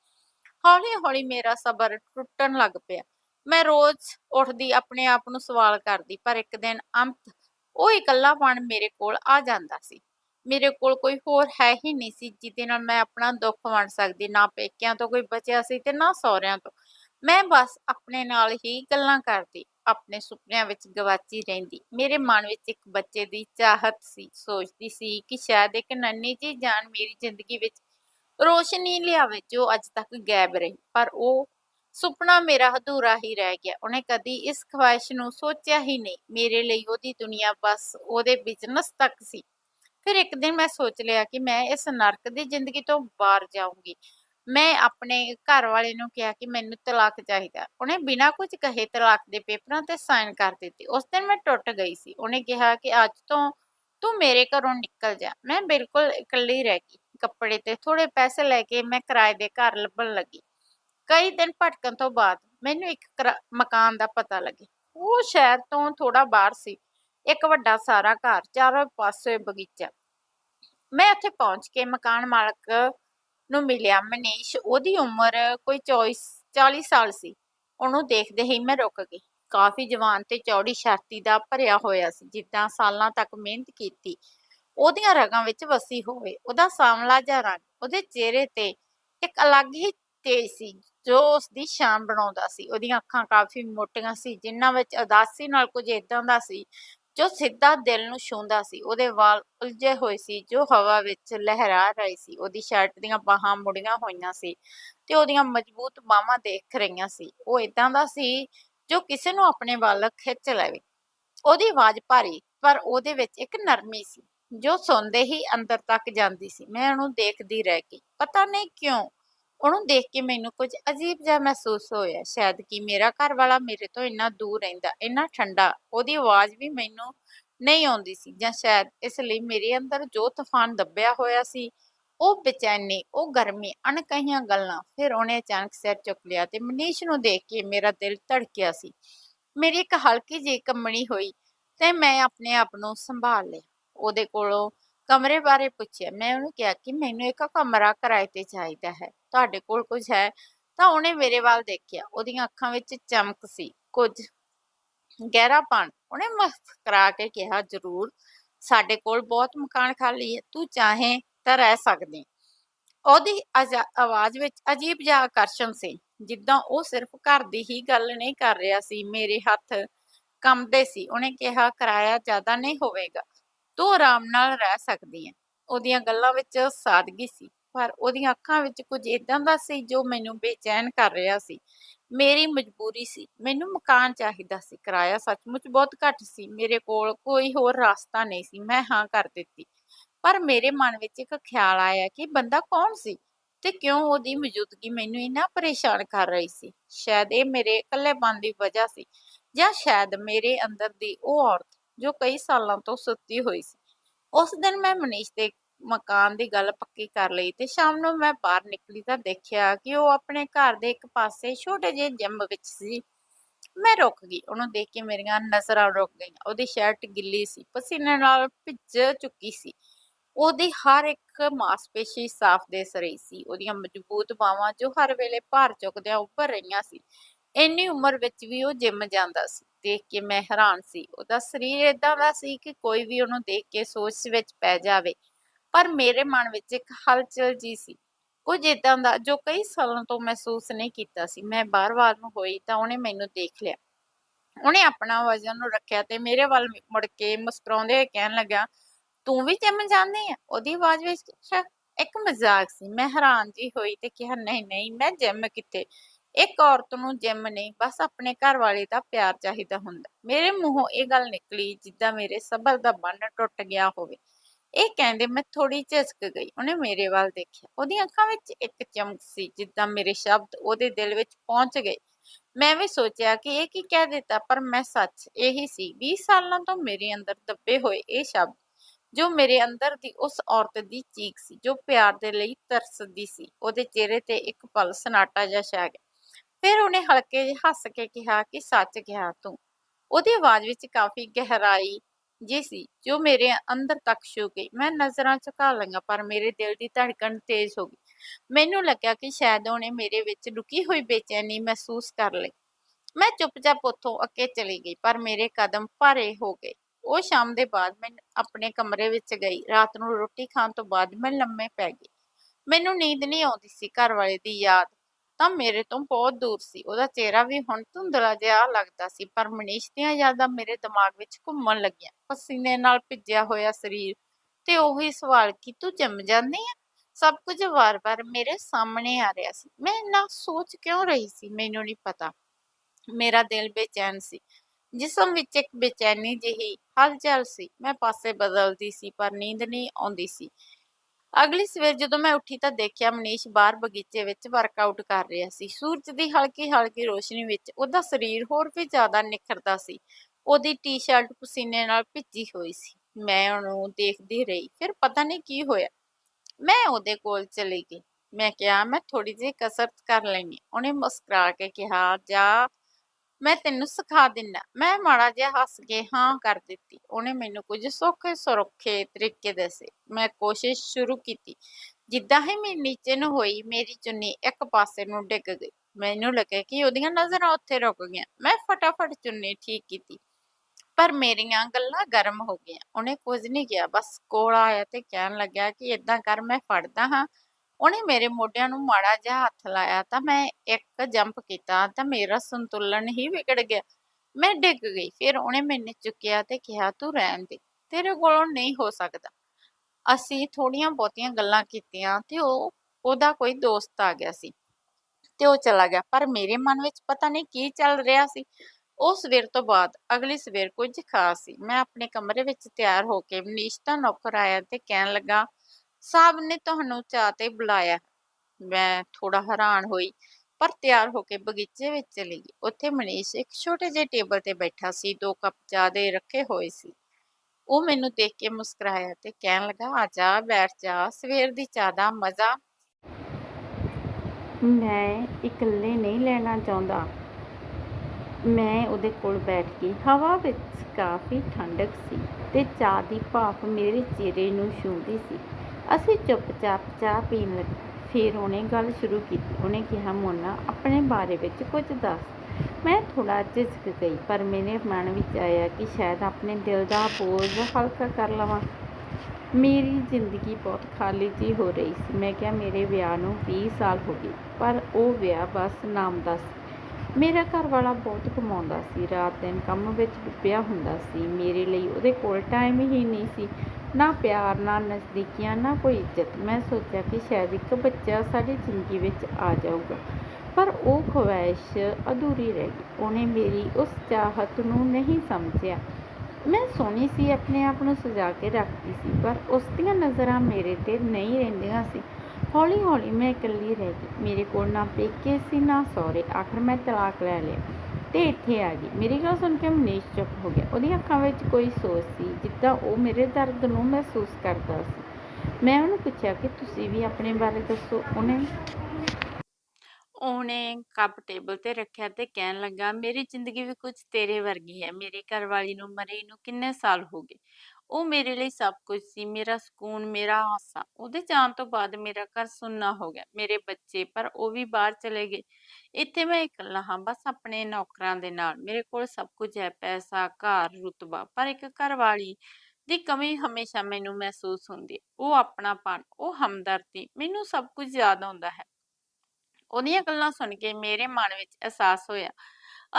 ਹੌਲੀ-ਹੌਲੀ ਮੇਰਾ ਸਬਰ ਟੁੱਟਣ ਲੱਗ ਪਿਆ। ਮੈਂ ਰੋਜ਼ ਉੱਠਦੀ ਆਪਣੇ ਆਪ ਨੂੰ ਸਵਾਲ ਕਰਦੀ, ਪਰ ਇੱਕ ਦਿਨ ਅੰਤ ਉਹ ਇਕੱਲਾਪਣ ਮੇਰੇ ਕੋਲ ਆ ਜਾਂਦਾ ਸੀ। ਮੇਰੇ ਕੋਲ ਕੋਈ ਹੋਰ ਹੈ ਹੀ ਨਹੀਂ ਸੀ, ਜਿਹਦੇ ਨਾਲ ਮੈਂ ਆਪਣਾ ਦੁੱਖ ਵੰਡ ਸਕਦੀ, ਨਾ ਪੇਕਿਆਂ ਤੋਂ ਕੋਈ ਬਚਿਆ ਸੀ ਤੇ ਨਾ ਸਹੁਰਿਆਂ ਤੋਂ। ਮੈਂ ਬਸ ਆਪਣੇ ਨਾਲ ਹੀ ਗੱਲਾਂ ਕਰਦੀ। ਆਪਣੇ ਸੁਪਨਿਆਂ ਵਿੱਚ ਗਵਾਚੀ ਰਹਿੰਦੀ। ਮੇਰੇ ਮਨ ਵਿੱਚ ਇੱਕ ਬੱਚੇ ਦੀ ਚਾਹਤ ਸੀ, ਸੋਚਦੀ ਸੀ ਕਿ ਸ਼ਾਇਦ ਇੱਕ ਨੰਨੀ ਜਿਹੀ ਜਾਨ ਮੇਰੀ ਜ਼ਿੰਦਗੀ ਵਿੱਚ ਰੋਸ਼ਨੀ ਲਿਆਵੇ, ਜੋ ਅੱਜ ਤੱਕ ਗਾਇਬ ਰਹੀ। ਪਰ ਉਹ ਸੁਪਨਾ ਮੇਰਾ ਅਧੂਰਾ ਹੀ ਰਹਿ ਗਿਆ। ਉਹਨੇ ਕਦੀ ਇਸ ਖਵਾਇਸ਼ ਨੂੰ ਸੋਚਿਆ ਹੀ ਨਹੀਂ। ਮੇਰੇ ਲਈ ਉਹਦੀ ਦੁਨੀਆ ਬਸ ਉਹਦੇ ਬਿਜ਼ਨਸ ਤੱਕ ਸੀ। ਫਿਰ ਇੱਕ ਦਿਨ ਮੈਂ ਸੋਚ ਲਿਆ ਕਿ ਮੈਂ ਇਸ ਨਰਕ ਦੀ ਜ਼ਿੰਦਗੀ ਤੋਂ ਬਾਹਰ ਜਾਊਂਗੀ। ਮੈਂ ਆਪਣੇ ਘਰ ਵਾਲੇ ਨੂੰ ਕਿਹਾ ਕਿ ਮੈਨੂੰ ਤਲਾਕ ਚਾਹੀਦਾ। ਉਹਨੇ ਬਿਨਾਂ ਕੁਝ ਕਹੇ ਤਲਾਕ ਦੇ ਪੇਪਰਾਂ ਤੇ ਸਾਈਨ ਕਰ ਦਿੱਤੇ। ਉਸ ਦਿਨ ਮੈਂ ਟੁੱਟ ਗਈ ਸੀ। ਉਹਨੇ ਕਿਹਾ ਕਿ ਅੱਜ ਤੋਂ ਤੂੰ ਮੇਰੇ ਘਰੋਂ ਨਿਕਲ ਜਾ। ਮੈਂ ਬਿਲਕੁਲ ਇਕੱਲੀ ਰਹਿ ਗਈ। ਕੱਪੜੇ ਤੇ ਥੋੜੇ ਪੈਸੇ ਲੈ ਕੇ ਮੈਂ ਕਿਰਾਏ ਦੇ ਘਰ ਲੱਭਣ ਲੱਗੀ। ਕਈ ਦਿਨ ਭਟਕਣ ਤੋਂ ਬਾਅਦ ਮੈਨੂੰ ਇੱਕ ਮਕਾਨ ਦਾ ਪਤਾ ਲੱਗਿਆ ਉਹ ਸ਼ਹਿਰ ਤੋਂ ਥੋੜਾ ਬਾਹਰ ਸੀ। ਇੱਕ ਵੱਡਾ ਸਾਰਾ ਘਰ, ਚਾਰੋਂ ਪਾਸੇ ਬਗੀਚਾ। ਮੈਂ ਉੱਥੇ ਪਹੁੰਚ ਕੇ ਮਕਾਨ ਮਾਲਕ ਨੂੰ ਮਿਲਿਆ ਮਨੀਸ਼। ਉਹਦੀ ਉਮਰ ਕੋਈ 40 ਸਾਲ ਸੀ। ਉਹਨੂੰ ਦੇਖਦੇ ਹੀ ਮੈਂ ਰੁਕ ਗਈ। ਕਾਫੀ ਜਵਾਨ ਤੇ ਚੌੜੀ ਛਾਤੀ ਦਾ ਭਰਿਆ ਹੋਇਆ ਸੀ, ਜਿੱਦਾਂ ਸਾਲਾਂ ਤੱਕ ਮਿਹਨਤ ਕੀਤੀ। ਉਹਦੀਆਂ ਰਗਾਂ ਵਿੱਚ ਵਸੀ ਹੋਵੇ, ਉਹਦਾ ਸਾਂਵਲਾ ਜਿਹਾ ਰੰਗ, ਉਹਦੇ ਚਿਹਰੇ ਤੇ ਇੱਕ ਅਲੱਗ ਹੀ ਤੇਜ ਸੀ, ਜੋ ਉਸ ਦੀ ਸ਼ਾਨ ਬਣਾਉਂਦਾ ਸੀ। ਉਹਦੀਆਂ ਅੱਖਾਂ ਕਾਫੀ ਮੋਟੀਆਂ ਸੀ, ਜਿਨ੍ਹਾਂ ਵਿੱਚ ਉਦਾਸੀ ਨਾਲ ਕੁਝ ਇਦਾਂ ਦਾ ਸੀ ਜੋ ਸਿੱਧਾ ਦਿਲ ਨੂੰ ਛੂੰਹਦਾ ਸੀ, ਉਹਦੇ ਵਾਲ ਉਲਝੇ ਹੋਏ ਸੀ, ਜੋ ਹਵਾ ਵਿੱਚ ਲਹਿਰਾ ਰਹੇ ਸੀ, ਉਹਦੀ ਸ਼ਰਟ ਦੀਆਂ ਬਾਹਾਂ ਮੁੜੀਆਂ ਹੋਈਆਂ ਸੀ ਤੇ ਉਹਦੀਆਂ ਮਜ਼ਬੂਤ ਬਾਹਾਂ ਦੇਖ ਰਹੀਆਂ ਸੀ। ਉਹ ਇਦਾਂ ਦਾ ਸੀ ਜੋ ਕਿਸੇ ਨੂੰ ਆਪਣੇ ਵੱਲ ਖਿੱਚ ਲਵੇ। ਉਹਦੀ ਆਵਾਜ਼ ਭਾਰੀ, ਪਰ ਉਹਦੇ ਵਿੱਚ ਇੱਕ ਨਰਮੀ ਸੀ, ਜੋ ਸੁਣਦੇ ਹੀ ਅੰਦਰ ਤੱਕ ਜਾਂਦੀ ਸੀ। ਮੈਂ ਉਹਨੂੰ ਦੇਖਦੀ ਰਹਿ ਗਈ। ਪਤਾ ਨਹੀਂ ਕਿਉਂ ਉਹਨੂੰ ਦੇਖ ਕੇ ਮੈਨੂੰ ਕੁਝ ਅਜੀਬ ਜਿਹਾ ਮਹਿਸੂਸ ਹੋਇਆ ਸ਼ਾਇਦ ਕਿ ਮੇਰਾ ਘਰ ਵਾਲਾ ਮੇਰੇ ਤੋਂ ਇੰਨਾ ਦੂਰ ਰਹਿੰਦਾ, ਇੰਨਾ ਠੰਡਾ, ਉਹਦੀ ਆਵਾਜ਼ ਵੀ ਮੈਨੂੰ ਨਹੀਂ ਆਉਂਦੀ ਸੀ ਜਾਂ ਸ਼ਾਇਦ ਇਸ ਲਈ ਮੇਰੇ ਅੰਦਰ ਜੋ ਤੂਫਾਨ ਦੱਬਿਆ ਹੋਇਆ ਸੀ, ਉਹ ਬੇਚੈਨੀ, ਉਹ ਗਰਮੀ, ਅਣਕਹੀਆਂ ਗੱਲਾਂ, ਫਿਰ ਉਹਨੇ ਅਚਾਨਕ ਸਿਰ ਚੁੱਕ ਲਿਆ ਤੇ ਮਨੀਸ਼ ਨੂੰ ਦੇਖ ਕੇ ਮੇਰਾ ਦਿਲ ਧੜਕਿਆ ਸੀ। ਮੇਰੀ ਇੱਕ ਹਲਕੀ ਜਿਹੀ ਕੰਬਣੀ ਹੋਈ ਤੇ ਮੈਂ ਆਪਣੇ ਆਪ ਨੂੰ ਸੰਭਾਲ ਲਿਆ। ਉਹਦੇ ਕੋਲੋਂ ਕਮਰੇ ਬਾਰੇ ਪੁੱਛਿਆ, ਮੈਂ ਉਹਨੂੰ ਕਿਹਾ ਕਿ ਮੈਨੂੰ ਇੱਕ ਕਮਰਾ ਕਿਰਾਏ ਤੇ ਚਾਹੀਦਾ ਹੈ। ਤੁਹਾਡੇ ਕੋਲ ਕੁਝ ਹੈ, ਤਾਂ ਉਹਨੇ ਮੇਰੇ ਵੱਲ ਦੇਖਿਆ। ਉਹਦੀਆਂ ਅੱਖਾਂ ਵਿੱਚ ਚਮਕ ਸੀ, ਕੁਝ ਗਹਿਰਾਪਣ ਉਹਨੇ ਮੁਸਕਰਾ ਕੇ ਕਿਹਾ, ਜ਼ਰੂਰ, ਸਾਡੇ ਕੋਲ ਬਹੁਤ ਮਕਾਨ ਖਾਲੀ ਹੈ, ਤੂੰ ਚਾਹੇ ਤਾਂ ਰਹਿ ਸਕਦੀ ਉਹਦੀ ਅਜਾ- ਆਵਾਜ਼ ਵਿੱਚ ਅਜੀਬ ਜਿਹਾ ਆਕਰਸ਼ਣ ਸੀ, ਜਿੱਦਾਂ ਉਹ ਸਿਰਫ ਘਰ ਦੀ ਹੀ ਗੱਲ ਨਹੀਂ ਕਰ ਰਿਹਾ ਸੀ, ਮੇਰੇ ਹੱਥ ਕੰਬਦੇ ਸੀ। ਉਹਨੇ ਕਿਹਾ, ਕਿਰਾਇਆ ਜ਼ਿਆਦਾ ਨਹੀਂ ਹੋਵੇਗਾ, ਤੂੰ ਆਰਾਮ ਨਾਲ ਰਹਿ ਸਕਦੀ ਹੈ ਉਹਦੀਆਂ ਗੱਲਾਂ ਵਿੱਚ ਸਾਦਗੀ ਸੀ। ਪਰ ਉਹਦੀਆਂ ਅੱਖਾਂ ਵਿੱਚ ਕੁਝ ਇਦਾਂ ਦਾ ਸੀ ਜੋ ਮੈਨੂੰ ਬੇਚੈਨ ਕਰ ਰਿਹਾ ਸੀ। ਮੇਰੀ ਮਜਬੂਰੀ ਸੀ, ਮੈਨੂੰ ਮਕਾਨ ਚਾਹੀਦਾ ਸੀ, ਕਿਰਾਇਆ ਸੱਚਮੁੱਚ ਬਹੁਤ ਘੱਟ ਸੀ, ਮੇਰੇ ਕੋਲ ਕੋਈ ਹੋਰ ਰਸਤਾ ਨਹੀਂ ਸੀ, ਮੈਂ ਹਾਂ ਕਰ ਦਿੱਤੀ। ਪਰ ਮੇਰੇ ਮਨ ਵਿੱਚ ਇੱਕ ਖਿਆਲ ਆਇਆ ਕਿ ਬੰਦਾ ਕੌਣ ਸੀ ਤੇ ਕਿਉਂ ਉਹਦੀ ਮੌਜੂਦਗੀ ਮੈਨੂੰ ਇੰਨਾ ਪਰੇਸ਼ਾਨ ਕਰ ਰਹੀ ਸੀ। ਸ਼ਾਇਦ ਇਹ ਮੇਰੇ ਇਕੱਲੇਪਨ ਦੀ ਵਜ੍ਹਾ ਸੀ ਜਾਂ ਸ਼ਾਇਦ ਮੇਰੇ ਅੰਦਰ ਦੀ ਉਹ ਔਰਤ ਜੋ ਕਈ ਸਾਲਾਂ ਤੋਂ ਸੁੱਤੀ ਹੋਈ ਸੀ। ਉਸ ਦਿਨ ਮੈਂ ਮਨੀਸ਼ ਦੇ ਮਕਾਨ ਦੀ ਗੱਲ ਪੱਕੀ ਕਰ ਲਈ ਤੇ ਸ਼ਾਮ ਨੂੰ ਮੈਂ ਬਾਹਰ ਨਿਕਲੀ ਤਾਂ ਦੇਖਿਆ ਕਿ ਉਹ ਆਪਣੇ ਘਰ ਦੇ ਇੱਕ ਪਾਸੇ ਛੋਟੇ ਜਿਹੇ ਜਿਮ ਵਿੱਚ ਸੀ। ਮੈਂ ਰੁਕ ਗਈ, ਉਹਨੂੰ ਦੇਖ ਕੇ ਮੇਰੀਆਂ ਨਜ਼ਰਾਂ ਰੁਕ ਗਈਆਂ। ਉਹਦੀ ਸ਼ਰਟ ਗਿੱਲੀ ਸੀ, ਪਸੀਨੇ ਨਾਲ ਭਿੱਜ ਚੁੱਕੀ ਸੀ। ਉਹਦੀ ਹਰ ਇੱਕ ਮਾਸਪੇਸ਼ੀ ਸਾਫ਼ ਦਿਸ ਰਹੀ ਸੀ। ਉਹਦੀਆਂ ਮਜ਼ਬੂਤ ਬਾਹਾਂ ਜੋ ਹਰ ਵੇਲੇ ਭਾਰ ਚੁੱਕਦਿਆਂ ਉੱਭਰ ਰਹੀਆਂ ਸੀ। ਇੰਨੀ ਉਮਰ ਵਿੱਚ ਵੀ ਉਹ ਜਿਮ ਜਾਂਦਾ ਸੀ। ਦੇਖ ਕੇ ਮੈਂ ਹੈਰਾਨ ਸੀ। ਉਹਦਾ ਸਰੀਰ ਏਦਾਂ ਦਾ ਸੀ ਕਿ ਕੋਈ ਵੀ ਉਹਨੂੰ ਦੇਖ ਕੇ ਸੋਚ ਵਿੱਚ ਪੈ ਜਾਵੇ। ਪਰ ਮੇਰੇ ਮਨ ਵਿੱਚ ਇੱਕ ਹਲਚਲ ਜੀ ਸੀ। ਕੁਝ ਇਦਾਂ ਦਾ ਜੋ ਕਈ ਸਾਲਾਂ ਤੋਂ ਮਹਿਸੂਸ ਨਹੀਂ ਕੀਤਾ ਸੀ। ਮੈਂ ਬਾਰ-ਬਾਰ ਨੂੰ ਹੋਈ ਤਾਂ ਉਹਨੇ ਮੈਨੂੰ ਦੇਖ ਲਿਆ। ਉਹਨੇ ਆਪਣਾ ਵਜ਼ਨ ਨੂੰ ਰੱਖਿਆ ਤੇ ਮੇਰੇ ਵੱਲ ਮੁੜ ਕੇ ਮੁਸਕਰਾਉਂਦੇ ਹੋਏ ਕਹਿਣ ਲੱਗਾ, ਤੂੰ ਵੀ ਜਿਮ ਜਾਂਦੀ ਆ? ਉਹਦੀ ਆਵਾਜ਼ ਵਿੱਚ ਇੱਕ ਮਜ਼ਾਕ ਸੀ। ਮੈਂ ਹੈਰਾਨ ਜੀ ਹੋਈ ਤੇ ਕਿਹਾ, ਨਹੀਂ ਨਹੀਂ, ਮੈਂ ਜਿਮ ਕਿੱਥੇ? ਇੱਕ ਔਰਤ ਨੂੰ ਜਿਮ ਨਹੀਂ, ਬਸ ਆਪਣੇ ਘਰ ਵਾਲੇ ਦਾ ਪਿਆਰ ਚਾਹੀਦਾ ਹੁੰਦਾ। ਮੇਰੇ ਮੂੰਹੋਂ ਇਹ ਗੱਲ ਨਿਕਲੀ ਜਿੱਦਾਂ ਮੇਰੇ ਸਬਰ ਦਾ ਬੰਨ ਟੁੱਟ ਗਿਆ ਹੋਵੇ। ਇਹ ਕਹਿੰਦੇ ਮੈਂ ਥੋੜੀ ਝਿਜਕ ਗਈ, ਉਹਨੇ ਮੇਰੇ ਵੱਲ ਦੇਖਿਆ। ਉਹਦੀਆਂ ਅੱਖਾਂ ਵਿੱਚ ਇੱਕ ਚਮਕ ਸੀ, ਜਿੱਦਾਂ ਮੇਰੇ ਸ਼ਬਦ ਉਹਦੇ ਦਿਲ ਵਿੱਚ ਪਹੁੰਚ ਗਏ। ਮੈਂ ਵੀ ਸੋਚਿਆ ਕਿ ਇਹ ਕੀ ਕਹਿ ਦਿੱਤਾ, ਪਰ ਮੈਂ ਸੱਚ ਇਹੀ ਸੀ 20 ਸਾਲਾਂ ਤੋਂ ਮੇਰੇ ਅੰਦਰ ਦੱਬੇ ਹੋਏ ਇਹ ਸ਼ਬਦ, ਜੋ ਮੇਰੇ ਅੰਦਰ ਦੀ ਉਸ ਔਰਤ ਦੀ ਚੀਕ ਸੀ, ਜੋ ਪਿਆਰ ਦੇ ਲਈ ਤਰਸਦੀ ਸੀ, ਉਹਦੇ ਚਿਹਰੇ ਤੇ ਇੱਕ ਪਲ ਸਨਾਟਾ ਜਿਹਾ ਛਾ ਗਿਆ। ਫਿਰ ਉਹਨੇ ਹਲਕੇ ਜਿਹੇ ਹੱਸ ਕੇ ਕਿਹਾ ਕਿ, ਸੱਚ ਕਿਹਾ ਤੂੰ। ਉਹਦੀ ਆਵਾਜ਼ ਵਿੱਚ ਕਾਫੀ ਗਹਿਰਾਈ ਜੀ ਸੀ ਜੋ ਮੇਰੇ ਅੰਦਰ ਤੱਕ ਛੂ ਗਈ ਮੈਂ ਨਜ਼ਰਾਂ ਝੁਕਾ ਲਈਆਂ ਪਰ ਮੇਰੇ ਦਿਲ ਦੀ ਧੜਕਣ ਤੇਜ਼ ਹੋ ਗਈ ਮੈਨੂੰ ਲੱਗਿਆ ਕਿ ਸ਼ਾਇਦ ਉਹਨੇ ਮੇਰੇ ਵਿੱਚ ਲੁਕੀ ਹੋਈ ਬੇਚੈਨੀ ਮਹਿਸੂਸ ਕਰ ਲਈ ਮੈਂ ਚੁੱਪਚਾਪ ਉੱਥੋਂ ਅੱਗੇ ਚਲੀ ਗਈ ਪਰ ਮੇਰੇ ਕਦਮ ਭਾਰੇ ਹੋ ਗਏ ਉਹ ਸ਼ਾਮ ਦੇ ਬਾਅਦ ਮੈਂ ਆਪਣੇ ਕਮਰੇ ਵਿੱਚ ਗਈ ਰਾਤ ਨੂੰ ਰੋਟੀ ਖਾਣ ਤੋਂ ਬਾਅਦ ਮੈਂ ਲੰਮੇ ਪੈ ਗਈ ਮੈਨੂੰ ਨੀਂਦ ਨਹੀਂ ਆਉਂਦੀ ਸੀ ਘਰ ਵਾਲੇ ਦੀ ਯਾਦ ਤਾਂ ਮੇਰੇ ਤੋਂ ਬਹੁਤ ਦੂਰ ਸੀ ਉਹਦਾ ਚਿਹਰਾ ਵੀ ਹੁਣ ਧੁੰਦਲਾ ਜਿਹਾ ਲੱਗਦਾ ਸੀ, ਪਰ ਮਨੀਸ਼ ਦੀਆਂ ਯਾਦਾਂ ਮੇਰੇ ਦਿਮਾਗ ਵਿੱਚ ਘੁੰਮਣ ਲੱਗੀਆਂ ਪਸੀਨੇ ਨਾਲ ਭਿੱਜਿਆ ਹੋਇਆ ਸਰੀਰ ਤੇ ਉਹੀ ਸਵਾਲ ਕਿ ਤੂੰ ਜਿਮ ਜਾਂਦੀ ਆ ਸਭ ਕੁਝ ਵਾਰ-ਵਾਰ ਮੇਰੇ ਸਾਹਮਣੇ ਆ ਰਿਹਾ ਸੀ। ਮੈਂ ਇੰਨਾ ਸੋਚ ਕਿਉਂ ਰਹੀ ਸੀ ਮੈਨੂੰ ਨਹੀਂ ਪਤਾ। ਮੇਰਾ ਦਿਲ ਬੇਚੈਨ ਸੀ। ਜਿਸਮ ਵਿੱਚ ਇੱਕ ਬੇਚੈਨੀ ਜਿਹੀ ਹਲਚਲ ਸੀ। ਮੈਂ ਪਾਸੇ ਬਦਲਦੀ ਸੀ, ਪਰ ਨੀਂਦ ਨਹੀਂ ਆਉਂਦੀ ਸੀ। ਅਗਲੀ ਸਵੇਰ ਜਦੋਂ ਮੈਂ ਉੱਠੀ ਤਾਂ ਦੇਖਿਆ ਮਨੀਸ਼ ਬਾਹਰ ਬਗੀਚੇ ਵਿੱਚ ਵਰਕਆਊਟ ਕਰ ਰਿਹਾ ਸੀ। ਸੂਰਜ ਦੀ ਹਲਕੀ-ਹਲਕੀ ਰੋਸ਼ਨੀ ਵਿੱਚ ਉਹਦਾ ਸਰੀਰ ਹੋਰ ਵੀ ਜ਼ਿਆਦਾ ਨਿਖਰਦਾ ਸੀ। ਉਹਦੀ ਟੀ-ਸ਼ਰਟ ਪਸੀਨੇ ਨਾਲ ਭਿੱਜੀ ਹੋਈ ਸੀ। ਮੈਂ ਉਹਨੂੰ ਦੇਖਦੀ ਰਹੀ। ਫਿਰ ਪਤਾ ਨਹੀਂ ਕੀ ਹੋਇਆ। ਮੈਂ ਉਹਦੇ ਕੋਲ ਚਲੀ ਗਈ। ਮੈਂ ਕਿਹਾ, "ਮੈਂ ਥੋੜ੍ਹੀ ਜਿਹੀ ਕਸਰਤ ਕਰ ਲੈਨੀ ਉਹਨੇ ਮੁਸਕਰਾ ਕੇ ਕਿਹਾ, "ਜਾ, ਮੈਂ ਤੈਨੂੰ ਸਿਖਾ ਦਿੰਨਾ।" ਮੈਂ ਮਾੜਾ ਜਿਹਾ ਹੱਸ ਕੇ ਹਾਂ ਕਰ ਦਿੱਤੀ। ਉਹਨੇ ਮੈਨੂੰ ਕੁਝ ਸੌਖੇ-ਸੁਰੱਖੇ ਤਰੀਕੇ ਦੱਸੇ। ਮੈਂ ਕੋਸ਼ਿਸ਼ ਸ਼ੁਰੂ ਕੀਤੀ। ਜਿੱਦਾਂ ਹੀ ਮੈਂ ਨੀਚੇ ਨੂੰ ਹੋਈ, ਮੇਰੀ ਚੁੰਨੀ ਇੱਕ ਪਾਸੇ ਨੂੰ ਡਿੱਗ ਗਈ। ਮੈਨੂੰ ਲੱਗਿਆ ਕਿ ਉਹਦੀਆਂ ਨਜ਼ਰਾਂ ਉੱਥੇ ਰੁਕ ਗਈਆਂ। ਮੈਂ ਫਟਾਫਟ ਚੁੰਨੀ ਠੀਕ ਕੀਤੀ, ਪਰ ਮੇਰੀਆਂ ਗੱਲਾਂ ਗਰਮ ਹੋ ਗਈਆਂ। ਉਹਨੇ ਕੁਝ ਨਹੀਂ ਕਿਹਾ, ਬਸ ਕੋਲ ਆਇਆ ਤੇ ਕਹਿਣ ਲੱਗਾ ਕਿ ਏਦਾਂ ਕਰ, ਮੈਂ ਫੜਦਾ ਹਾਂ। ਉਹਨੇ ਮੇਰੇ ਮੋਢਿਆਂ ਨੂੰ ਮਾੜਾ ਜਿਹਾ ਹੱਥ ਲਾਇਆ ਤਾਂ ਮੈਂ ਇੱਕ ਜੰਪ ਕੀਤਾ ਤਾਂ ਮੇਰਾ ਸੰਤੁਲਨ ਹੀ ਵਿਗੜ ਗਿਆ। ਮੈਂ ਡਿੱਗ ਗਈ। ਫਿਰ ਉਹਨੇ ਮੈਨੂੰ ਚੁੱਕਿਆ ਤੇ ਕਿਹਾ, "ਤੂੰ ਰਹਿਣ ਦੇ, ਤੇਰੇ ਕੋਲੋਂ ਨਹੀਂ ਹੋ ਸਕਦਾ।" ਅਸੀਂ ਥੋੜ੍ਹੀਆਂ ਬਹੁਤੀਆਂ ਗੱਲਾਂ ਕੀਤੀਆਂ ਤੇ ਉਹ ਉਹਦਾ ਕੋਈ ਦੋਸਤ ਆ ਗਿਆ ਸੀ ਤੇ ਉਹ ਚਲਾ ਗਿਆ। ਪਰ ਮੇਰੇ ਮਨ ਵਿੱਚ ਪਤਾ ਨਹੀਂ ਕੀ ਚੱਲ ਰਿਹਾ ਸੀ। ਉਹ ਸਵੇਰ ਤੋਂ ਬਾਅਦ ਅਗਲੀ ਸਵੇਰ ਕੁਝ ਖਾਸ ਸੀ। ਮੈਂ ਆਪਣੇ ਕਮਰੇ ਵਿੱਚ ਤਿਆਰ ਹੋ ਕੇ ਮਨੀਸ਼ ਦਾ ਨੌਕਰ ਆਇਆ ਤੇ ਕਹਿਣ ਲੱਗਾ, "ਸਾਹਿਬ ਨੇ ਤੁਹਾਨੂੰ ਚਾਹ ਤੇ ਬੁਲਾਇਆ ਮੈਂ ਥੋੜਾ ਹੈਰਾਨ ਹੋਈ ਪਰ ਤਿਆਰ ਹੋ ਕੇ ਬਗੀਚੇ ਵਿੱਚ ਚਲੀ ਗਈ। ਉੱਥੇ ਮਨੀਸ਼ ਇੱਕ ਛੋਟੇ ਜਿਹੇ ਟੇਬਲ ਤੇ ਬੈਠਾ ਸੀ। ਦੋ ਕੱਪ ਚਾਹ ਦੇ ਰੱਖੇ ਹੋਏ ਸੀ। ਉਹ ਮੈਨੂੰ ਦੇਖ ਕੇ ਮੁਸਕਰਾਇਆ ਤੇ ਕਹਿਣ ਲੱਗਾ, "ਆ ਜਾ, ਬੈਠ ਜਾ, ਸਵੇਰ ਦੀ ਚਾਹ ਦਾ ਮਜ਼ਾ ਮੈਂ ਇਕੱਲੇ ਨਹੀਂ ਲੈਣਾ ਚਾਹੁੰਦਾ।" ਮੈਂ ਉਹਦੇ ਕੋਲ ਬੈਠ ਗਈ। ਹਵਾ ਵਿੱਚ ਕਾਫ਼ੀ ਠੰਡਕ ਸੀ ਤੇ ਚਾਹ ਦੀ ਭਾਫ਼ ਮੇਰੇ ਚਿਹਰੇ ਨੂੰ ਛੂੰਹਦੀ ਸੀ। ਅਸੀਂ ਚੁੱਪਚਾਪ ਚਾਹ ਪੀਣ ਲੱਗੇ। ਫਿਰ ਉਹਨੇ ਗੱਲ ਸ਼ੁਰੂ ਕੀਤੀ। ਉਹਨੇ ਕਿਹਾ, "ਮੋਨਾ, ਆਪਣੇ ਬਾਰੇ ਵਿੱਚ ਕੁਝ ਦੱਸ।" ਮੈਂ ਥੋੜ੍ਹਾ ਝਿਜਕ ਗਈ ਪਰ ਮੇਰੇ ਮਨ ਵਿੱਚ ਆਇਆ ਕਿ ਸ਼ਾਇਦ ਆਪਣੇ ਦਿਲ ਦਾ ਬੋਝ ਹਲਕਾ ਕਰ ਲਵਾਂ। ਮੇਰੀ ਜ਼ਿੰਦਗੀ ਬਹੁਤ ਖਾਲੀ ਜਿਹੀ ਹੋ ਰਹੀ ਸੀ। ਮੈਂ ਕਿਹਾ, "ਮੇਰੇ ਵਿਆਹ ਨੂੰ ਵੀਹ ਸਾਲ ਹੋ ਗਏ ਪਰ ਉਹ ਵਿਆਹ ਬਸ ਨਾਮ ਦਾ ਸੀ। ਮੇਰਾ ਘਰ ਵਾਲਾ ਬਹੁਤ ਕਮਾਉਂਦਾ ਸੀ, ਰਾਤ-ਦਿਨ ਕੰਮ ਵਿੱਚ ਡੁੱਬਿਆ ਹੁੰਦਾ ਸੀ। ਮੇਰੇ ਲਈ ਉਹਦੇ ਕੋਲ ਟਾਈਮ ਹੀ ਨਹੀਂ ਸੀ। ਨਾ ਪਿਆਰ, ਨਾ ਨਜ਼ਦੀਕੀਆਂ, ਨਾ ਕੋਈ ਇੱਜ਼ਤ। ਮੈਂ ਸੋਚਿਆ ਕਿ ਸ਼ਾਇਦ ਇੱਕ ਬੱਚਾ ਸਾਡੀ ਜ਼ਿੰਦਗੀ ਵਿੱਚ ਆ ਜਾਊਗਾ ਪਰ ਉਹ ਖਵਾਇਸ਼ ਅਧੂਰੀ ਰਹਿ ਗਈ। ਉਹਨੇ ਮੇਰੀ ਉਸ ਚਾਹਤ ਨੂੰ ਨਹੀਂ ਸਮਝਿਆ। ਮੈਂ ਸੋਹਣੀ ਸੀ, ਆਪਣੇ ਆਪ ਨੂੰ ਸਜਾ ਕੇ ਰੱਖਦੀ ਸੀ ਪਰ ਉਸ ਦੀਆਂ ਨਜ਼ਰਾਂ ਮੇਰੇ ਤੇ ਨਹੀਂ ਰਹਿੰਦੀਆਂ ਸੀ। ਹੌਲੀ-ਹੌਲੀ ਮੈਂ ਇਕੱਲੀ ਰਹਿ ਗਈ। ਮੇਰੇ ਕੋਲ ਨਾ ਪੇਕੇ ਸੀ, ਨਾ ਸਹੁਰੇ। ਆਖ਼ਰ ਮੈਂ ਤਲਾਕ ਲੈ ਲਿਆ ਤੇ ਇੱਥੇ ਆ ਗਈ। ਮੇਰੀ ਗੱਲ ਸੁਣ ਕੇ ਮਨੀਸ਼ ਚੁੱਪ ਹੋ ਗਿਆ। ਉਹਦੀਆਂ ਅੱਖਾਂ ਵਿੱਚ ਕੋਈ ਸੋਚ ਸੀ, ਜਿੱਦਾਂ ਉਹ ਮੇਰੇ ਦਰਦ ਨੂੰ ਮਹਿਸੂਸ ਕਰਦਾ ਸੀ। ਮੈਂ ਉਹਨੂੰ ਪੁੱਛਿਆ ਕਿ ਤੁਸੀਂ ਵੀ ਆਪਣੇ ਬਾਰੇ ਦੱਸੋ। ਉਹਨੇ ਉਹਨੇ ਕੱਪ ਟੇਬਲ ਤੇ ਰੱਖਿਆ ਤੇ ਕਹਿਣ ਲੱਗਾ, "ਮੇਰੀ ਜ਼ਿੰਦਗੀ ਵੀ ਕੁਝ ਤੇਰੇ ਵਰਗੀ ਹੈ। ਮੇਰੀ ਘਰਵਾਲੀ ਨੂੰ ਮਰੇ ਨੂੰ ਕਿੰਨੇ ਸਾਲ ਹੋ ਗਏ। ਉਹ ਮੇਰੇ ਲਈ ਸਭ ਕੁਝ ਸੀ, ਮੇਰਾ ਸਕੂਨ, ਮੇਰਾ ਹਾਸਾ। ਉਹਦੇ ਜਾਣ ਤੋਂ ਬਾਅਦ ਮੇਰਾ ਘਰ ਸੁੰਨਾ ਹੋ ਗਿਆ। ਮੇਰੇ ਬੱਚੇ, ਪਰ ਉਹ ਵੀ ਬਾਹਰ ਚਲੇ ਗਏ। ਇੱਥੇ ਮੈਂ ਇਕੱਲਾ ਹਾਂ, ਬਸ ਆਪਣੇ ਨੌਕਰਾਂ ਦੇ ਨਾਲ। ਮੇਰੇ ਕੋਲ ਸਭ ਕੁਝ ਹੈ, ਪੈਸਾ, ਘਰ, ਰੁਤਬਾ, ਪਰ ਇੱਕ ਘਰਵਾਲੀ ਦੀ ਕਮੀ ਹਮੇਸ਼ਾ ਮੈਨੂੰ ਮਹਿਸੂਸ ਹੁੰਦੀ ਉਹ ਆਪਣਾਪਣ, ਉਹ ਹਮਦਰਦੀ, ਮੈਨੂੰ ਸਭ ਕੁਝ ਯਾਦ ਆਉਂਦਾ ਹੈ।" ਉਹਦੀਆਂ ਗੱਲਾਂ ਸੁਣ ਕੇ ਮੇਰੇ ਮਨ ਵਿੱਚ ਅਹਿਸਾਸ ਹੋਇਆ,